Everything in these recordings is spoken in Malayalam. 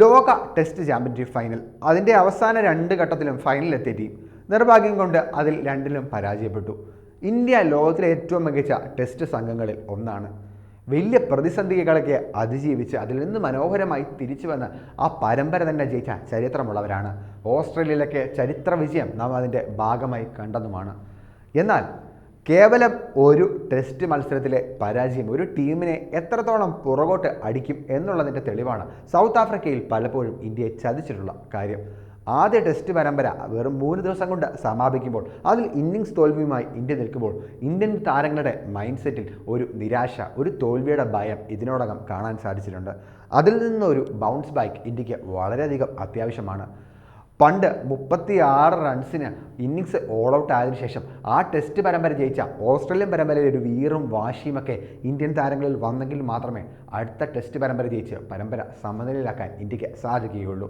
ലോക ടെസ്റ്റ് ചാമ്പ്യൻഷിപ്പ് ഫൈനൽ അതിന്റെ അവസാന രണ്ട് ഘട്ടത്തിലും ഫൈനലിലെത്തിയ ടീം നിർഭാഗ്യം കൊണ്ട് അതിൽ രണ്ടിലും പരാജയപ്പെട്ടു. ഇന്ത്യ ലോകത്തിലെ ഏറ്റവും മികച്ച ടെസ്റ്റ് സംഘങ്ങളിൽ ഒന്നാണ്. വലിയ പ്രതിസന്ധികളൊക്കെ അതിജീവിച്ച് അതിൽ നിന്ന് മനോഹരമായി തിരിച്ചു വന്ന് ആ പരമ്പര തന്നെ ജയിച്ച ചരിത്രമുള്ളവരാണ്. ഓസ്ട്രേലിയയിലൊക്കെ ചരിത്ര വിജയം നാം അതിന്റെ ഭാഗമായി കണ്ടതുമാണ്. എന്നാൽ കേവലം ഒരു ടെസ്റ്റ് മത്സരത്തിലെ പരാജയം ഒരു ടീമിനെ എത്രത്തോളം പുറകോട്ട് അടിക്കും എന്നുള്ളതിന്റെ തെളിവാണ് സൗത്ത് ആഫ്രിക്കയിൽ പലപ്പോഴും ഇന്ത്യയെ ചതിച്ചിട്ടുള്ള കാര്യം. ആദ്യ ടെസ്റ്റ് പരമ്പര വെറും മൂന്ന് ദിവസം കൊണ്ട് സമാപിക്കുമ്പോൾ അതിൽ ഇന്നിങ്സ് തോൽവിയുമായി ഇന്ത്യ നിൽക്കുമ്പോൾ ഇന്ത്യൻ താരങ്ങളുടെ മൈൻഡ് സെറ്റിൽ ഒരു നിരാശ ഒരു തോൽവിയുടെ ഭയം ഇതിനോടകം കാണാൻ സാധിച്ചിട്ടുണ്ട്. അതിൽ നിന്നൊരു ബൗൺസ് ബാക്ക് ഇന്ത്യയ്ക്ക് വളരെയധികം അത്യാവശ്യമാണ്. പണ്ട് മുപ്പത്തി ആറ് റൺസിന് ഇന്നിങ്സ് ഓൾ ഔട്ട് ആയതിനു ശേഷം ആ ടെസ്റ്റ് പരമ്പര ജയിച്ച ഓസ്ട്രേലിയൻ പരമ്പരയിലെ ഒരു വീറും വാശിയുമൊക്കെ ഇന്ത്യൻ താരങ്ങളിൽ വന്നെങ്കിൽ മാത്രമേ അടുത്ത ടെസ്റ്റ് പരമ്പര ജയിച്ച് പരമ്പര സമനിലയിലാക്കാൻ ഇന്ത്യയ്ക്ക് സാധിക്കുകയുള്ളൂ.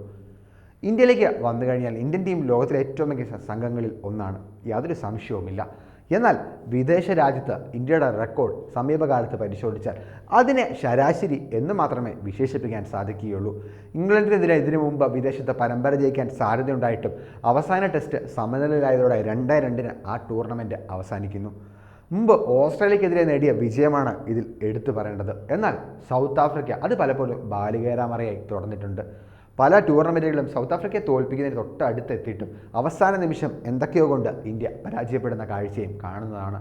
ഇന്ത്യയിലേക്ക് വന്നു കഴിഞ്ഞാൽ ഇന്ത്യൻ ടീം ലോകത്തിലെ ഏറ്റവും മികച്ച സംഘങ്ങളിൽ ഒന്നാണ്. യാതൊരു സംശയവുമില്ല. എന്നാൽ വിദേശ രാജ്യത്ത് ഇന്ത്യയുടെ റെക്കോർഡ് സമീപകാലത്ത് പരിശോധിച്ചാൽ അതിനെ ശരാശരി എന്ന് മാത്രമേ വിശേഷിപ്പിക്കാൻ സാധിക്കുകയുള്ളൂ. ഇംഗ്ലണ്ടിനെതിരെ ഇതിനു മുമ്പ് വിദേശത്ത് പരമ്പര ജയിക്കാൻ സാധ്യതയുണ്ടായിട്ടും അവസാന ടെസ്റ്റ് സമനിലയിലായതോടെ രണ്ടേ രണ്ടിന് ആ ടൂർണമെന്റ് അവസാനിക്കുന്നു. മുമ്പ് ഓസ്ട്രേലിയക്കെതിരെ നേടിയ വിജയമാണ് ഇതിൽ എടുത്തു പറയേണ്ടത്. എന്നാൽ സൗത്ത് ആഫ്രിക്ക അത് പലപ്പോഴും ബാലികേരാമറയായി തുടർന്നിട്ടുണ്ട്. പല ടൂർണമെന്റുകളും സൗത്ത് ആഫ്രിക്കയെ തോൽപ്പിക്കുന്നതിന് തൊട്ടടുത്ത് എത്തിയിട്ടും അവസാന നിമിഷം എന്തൊക്കെയോ കൊണ്ട് ഇന്ത്യ പരാജയപ്പെടുന്ന കാഴ്ചയും കാണുന്നതാണ്.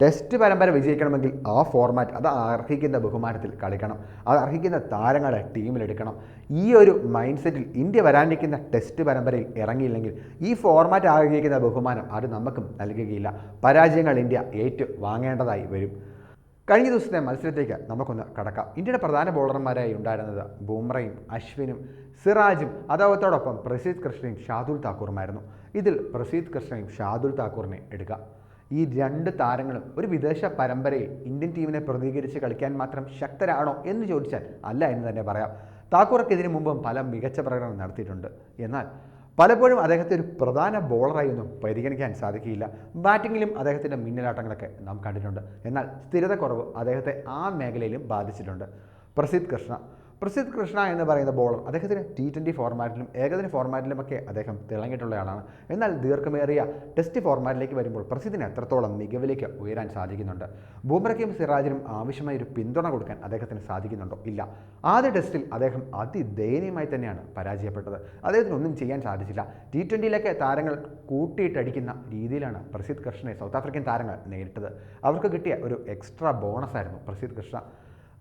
ടെസ്റ്റ് പരമ്പര വിജയിക്കണമെങ്കിൽ ആ ഫോർമാറ്റ് അത് അർഹിക്കുന്ന ബഹുമാനത്തിൽ കളിക്കണം. അത് അർഹിക്കുന്ന താരങ്ങളെ ടീമിലെടുക്കണം ഈ ഒരു മൈൻഡ് സെറ്റിൽ ഇന്ത്യ വരാനിരിക്കുന്ന ടെസ്റ്റ് പരമ്പരയിൽ ഇറങ്ങിയില്ലെങ്കിൽ ഈ ഫോർമാറ്റ് ആഗ്രഹിക്കുന്ന ബഹുമാനം അത് നമുക്കും നൽകുകയില്ല. പരാജയങ്ങൾ ഇന്ത്യ ഏറ്റു വാങ്ങേണ്ടതായി വരും. കഴിഞ്ഞ ദിവസത്തെ മത്സരത്തേക്ക് നമുക്കൊന്ന് കടക്കാം. ഇന്ത്യയുടെ പ്രധാന ബോളർമാരായി ഉണ്ടായിരുന്നത് ബൂമ്രയും അശ്വിനും സിറാജും അതോടൊപ്പം പ്രസീദ് കൃഷ്ണയും ഷാദുൽ താക്കൂറുമായിരുന്നു. ഇതിൽ പ്രസീദ് കൃഷ്ണയും ഷാദുൽ താക്കൂറിനെ എടുക്കുക ഈ രണ്ട് താരങ്ങളും ഒരു വിദേശ പരമ്പരയിൽ ഇന്ത്യൻ ടീമിനെ പ്രതികരിച്ച് കളിക്കാൻ മാത്രം ശക്തരാണോ എന്ന് ചോദിച്ചാൽ അല്ല എന്ന് തന്നെ പറയാം. താക്കൂറൊക്കെ ഇതിനു മുമ്പും പല മികച്ച പ്രകടനം നടത്തിയിട്ടുണ്ട്. എന്നാൽ പലപ്പോഴും അദ്ദേഹത്തെ ഒരു പ്രധാന ബോളറായി ഒന്നും പരിഗണിക്കാൻ സാധിക്കില്ല ബാറ്റിങ്ങിലും അദ്ദേഹത്തിന്റെ മിന്നലാട്ടങ്ങളൊക്കെ നാം കണ്ടിട്ടുണ്ട്. എന്നാൽ സ്ഥിരത കുറവ് അദ്ദേഹത്തെ ആ മേഖലയിലും ബാധിച്ചിട്ടുണ്ട്. പ്രസിദ്ധ് കൃഷ്ണ പ്രസിദ്ധ് കൃഷ്ണ എന്ന് പറയുന്ന ബോളർ അദ്ദേഹത്തിന് ടി ട്വന്റി ഫോർമാറ്റിലും ഏകദിന ഫോർമാറ്റിലുമൊക്കെ അദ്ദേഹം തിളങ്ങിയിട്ടുള്ളയാളാണ്. എന്നാൽ ദീർഘമേറിയ ടെസ്റ്റ് ഫോർമാറ്റിലേക്ക് വരുമ്പോൾ പ്രസിദ്ധിന് എത്രത്തോളം മികവിലേക്ക് ഉയരാൻ സാധിക്കുന്നുണ്ട്? ബൂമ്രയ്ക്കും സിറാജിനും ആവശ്യമായ ഒരു പിന്തുണ കൊടുക്കാൻ അദ്ദേഹത്തിന് സാധിക്കുന്നുണ്ടോ? ഇല്ല. ആദ്യ ടെസ്റ്റിൽ അദ്ദേഹം അതിദയനീയമായി തന്നെയാണ് പരാജയപ്പെട്ടത്. അദ്ദേഹത്തിന് ഒന്നും ചെയ്യാൻ സാധിച്ചില്ല. ടി ട്വന്റിയിലൊക്കെ താരങ്ങൾ കൂട്ടിയിട്ടടിക്കുന്ന രീതിയിലാണ് പ്രസിദ്ധ് കൃഷ്ണനെ സൗത്ത് ആഫ്രിക്കൻ താരങ്ങൾ നേരിട്ടത്. അവർക്ക് കിട്ടിയ ഒരു എക്സ്ട്രാ ബോണസായിരുന്നു പ്രസിദ്ധ് കൃഷ്ണ.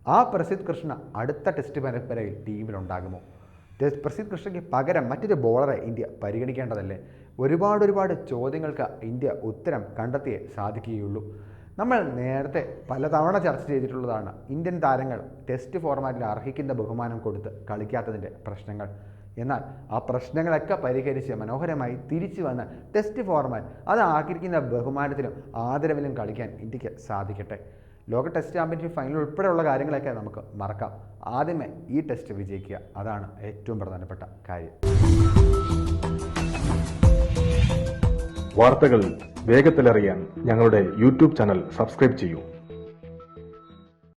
ആ പ്രസിദ്ധ് കൃഷ്ണ അടുത്ത ടെസ്റ്റ് പരമ്പരയിൽ ടീമിലുണ്ടാകുമോ? പ്രസിദ്ധ് കൃഷ്ണയ്ക്ക് പകരം മറ്റൊരു ബോളറെ ഇന്ത്യ പരിഗണിക്കേണ്ടതല്ലേ? ഒരുപാട് ഒരുപാട് ചോദ്യങ്ങൾക്ക് ഇന്ത്യ ഉത്തരം കണ്ടെത്തിയേ സാധിക്കുകയുള്ളൂ. നമ്മൾ നേരത്തെ പലതവണ ചർച്ച ചെയ്തിട്ടുള്ളതാണ് ഇന്ത്യൻ താരങ്ങൾ ടെസ്റ്റ് ഫോർമാറ്റിൽ അർഹിക്കുന്ന ബഹുമാനം കൊടുത്ത് കളിക്കാത്തതിന്റെ പ്രശ്നങ്ങൾ. എന്നാൽ ആ പ്രശ്നങ്ങളൊക്കെ പരിഹരിച്ച് മനോഹരമായി തിരിച്ചു വന്ന ടെസ്റ്റ് ഫോർമാറ്റ് അത് ആഗ്രഹിക്കുന്ന ബഹുമാനത്തിലും ആദരവിലും കളിക്കാൻ ഇന്ത്യയ്ക്ക് സാധിക്കട്ടെ. ലോക ടെസ്റ്റ് ചാമ്പ്യൻഷിപ്പ് ഫൈനൽ ഉൾപ്പെടെയുള്ള കാര്യങ്ങളൊക്കെ നമുക്ക് മറക്കാം. ആദ്യമേ ഈ ടെസ്റ്റ് വിജയിക്കുക. അതാണ് ഏറ്റവും പ്രധാനപ്പെട്ട കാര്യം. വാർത്തകൾ വേഗത്തിലറിയാൻ ഞങ്ങളുടെ യൂട്യൂബ് ചാനൽ സബ്സ്ക്രൈബ് ചെയ്യൂ.